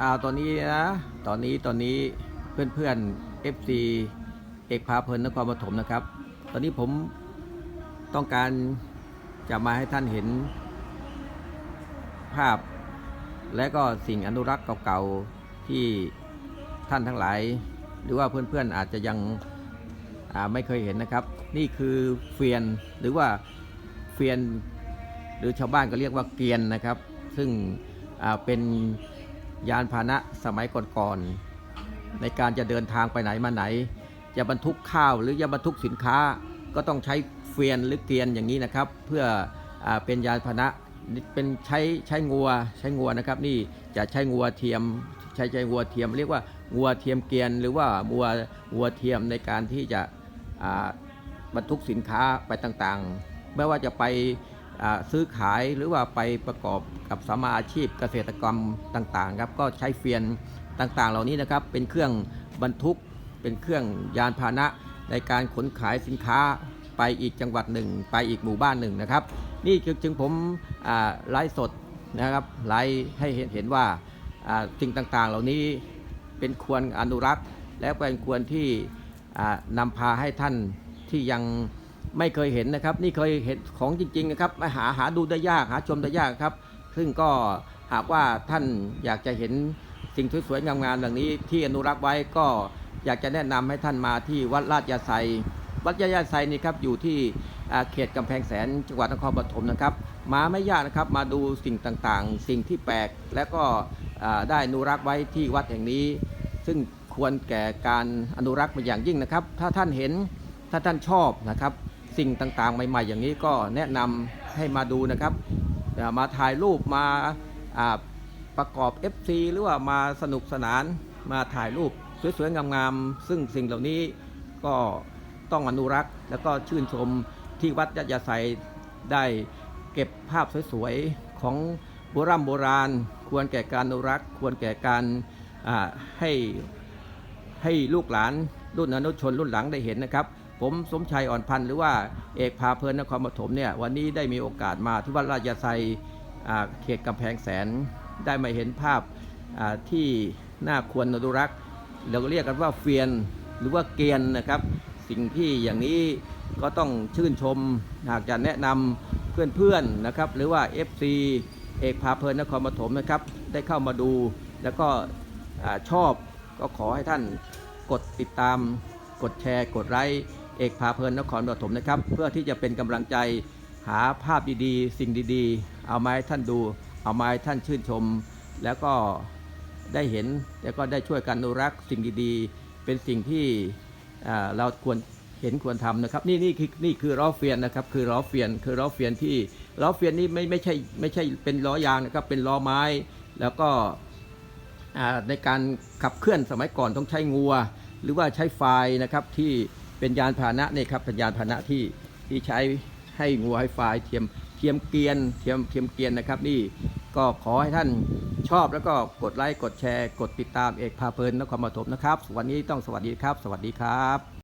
อาตอนนี้นะ ตอนนี้ตอนนี้เพื่อนเพื่อนๆ FC เอกพาเพลินนครปฐมนะครับ ตอนนี้ผมต้องการจะมาให้ท่านเห็นภาพ และก็สิ่งอนุรักษ์เก่าๆที่ท่านทั้งหลาย หรือว่าเพื่อนๆอาจจะยังไม่เคยเห็นนะครับ นี่คือเฟียนหรือว่าเฟียน หรือชาวบ้านก็เรียกว่าเกียนนะครับ ซึ่งเป็น ยานพาหนะสมัยก่อนๆในการจะเดินทางไปไหนมาไหน จะบรรทุกข้าวหรือจะบรรทุกสินค้าก็ต้องใช้เฟียนหรือเกวียนอย่างนี้นะครับ เพื่ออเป็นยานพาหนะเป็นใช้ใช้งัวใช้งัวนะครับ นี่จะใช้งัวเทียมใช้ใช้งัวเทียม เรียกว่างัวเทียมเกวียน หรือว่างัวงัวเทียมในการที่จะบรรทุกสินค้าไปต่างๆ ไม่ว่าจะไป ซื้อขายหรือว่าไปประกอบกับสมมาอาชีพเกษตรกรรมต่างๆครับก็ใช้เฟียนต่างๆ เหล่านี้นะครับเป็นเครื่องบรรทุก เป็นเครื่องยานพาหนะในการขนขายสินค้าไปอีกจังหวัดหนึ่ง ไปอีกหมู่บ้านหนึ่งนะครับ นี่คือจึงผมไลฟ์สดนะครับไลฟ์ให้เห็นเห็นว่าสิ่งต่างๆ เหล่านี้เป็นควรอนุรักษ์ และเป็นควรที่นำพาให้ท่านที่ยัง ไม่เคยเห็นนะครับ นี่เคยเห็นของจริงๆนะครับมาหาหาดูได้ยากหาชมได้ยากครับ ซึ่งก็หากว่าท่านอยากจะเห็นสิ่งสวยๆงามๆอย่านี้ที่อนุรักษ์ไว้ก็อยากจะแนะนำให้ท่านมาที่วัดราชยาไซวัดราชยาไซนี่ครับอยู่ที่เขตกำแพงแสนจังหวัดนครปฐมนะครับ มาไม่ยากนะครับมาดูสิ่งต่างๆ สิ่งที่แปลกและก็ได้อนุรักษ์ไว้ที่วัดแห่งนี้ ซึ่งควรแก่การอนุรักษ์เป็นอย่างยิ่งนะครับ ถ้าท่านเห็นถ้าท่านชอบนะครับ สิ่งต่างๆ ใหม่ๆ อย่างนี้ก็แนะนำให้มาดูนะครับ มาถ่ายรูปมาประกอบ FC หรือว่ามาสนุกสนานมาถ่ายรูปสวยๆ งามๆ ซึ่งสิ่งเหล่านี้ก็ต้องอนุรักษ์ แล้วก็ชื่นชมที่วัดยัดยาไซได้เก็บภาพสวยๆ ของโบราณโบราณ ควรแก่การอนุรักษ์ ควรแก่การให้ให้ลูกหลานรุ่นอนุชนรุ่นหลังได้เห็นนะครับ ผมสมชัยอ่อนพันธ์หรือว่าเอกพาเพลินนครปฐมเนี่ยวันนี้ได้มีโอกาสมาที่วัดราชไซเขตกำแพงแสนได้มาเห็นภาพที่น่าควรอนุรักษ์เราก็เรียกกันว่าเฟียนหรือว่าเกียนนะครับ สิ่งที่อย่างนี้ก็ต้องชื่นชมหากจะแนะนำเพื่อนๆนะครับ หรือว่า FC เอกพาเพลินนครปฐมนะครับ ได้เข้ามาดูแล้วก็ชอบก็ขอให้ท่านกดติดตามกดแชร์ กดไลค์ เอกพาเพลินนครปฐมนะครับ เพื่อที่จะเป็นกำลังใจหาภาพดีๆ สิ่งดีๆ เอามาให้ท่านดู เอามาให้ท่านชื่นชม แล้วก็ได้เห็นแล้วก็ได้ช่วยกันอนุรักษ์สิ่งดีๆ เป็นสิ่งที่เราควรเห็นควรทำนะครับนี่นี่คือนี่คือล้อเฟียนนะครับคือล้อเฟียนคือล้อเฟียนที่ล้อเฟียนนี่ไม่ไม่ใช่ไม่ใช่เป็นล้อยางนะครับเป็นล้อไม้ แล้วก็ในการขับเคลื่อนสมัยก่อนต้องใช้งัว หรือว่าใช้ไฟนะครับที่ เป็นยานพาหนะเนี่ยครับเป็นยานพาหนะที่ที่ใช้ให้งูให้ไฟเทียมเทียมเกียนเทียมเทียมเกียนนะครับ นี่ก็ขอให้ท่านชอบแล้วก็กดไลค์กดแชร์ กดติดตามเอกพาเพลินนครปฐมนะครับ วันนี้ต้องสวัสดีครับ สวัสดีครับ